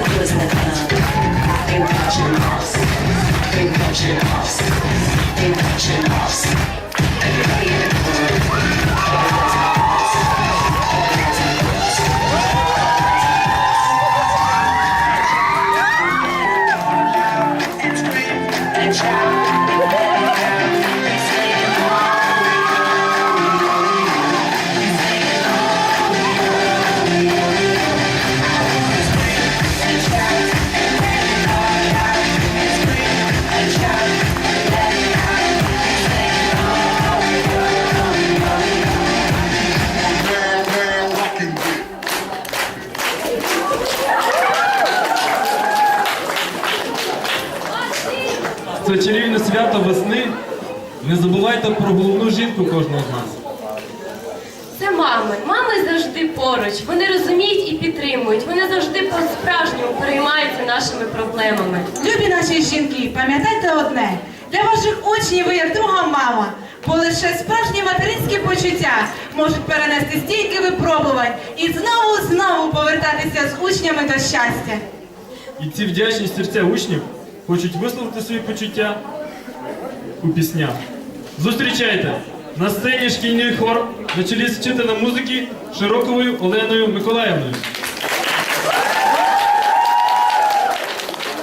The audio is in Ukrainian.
Club was the Це чарівне свято весни. Не забувайте про головну жінку кожного з нас. Це мами. Мами завжди поруч. Вони розуміють і підтримують. Вони завжди по-справжньому переймаються нашими проблемами. Любі наші жінки, пам'ятайте одне. Для ваших учнів ви як друга мама, бо лише справжні материнські почуття можуть перенести стільки випробувань і знову знову з учнями до щастя. І ці вдячні серця учнів хочуть висловити свої почуття у піснях. Зустрічайте! На сцені шкільний хор на чолі з вчителем музики Широковою Оленою Миколаївною.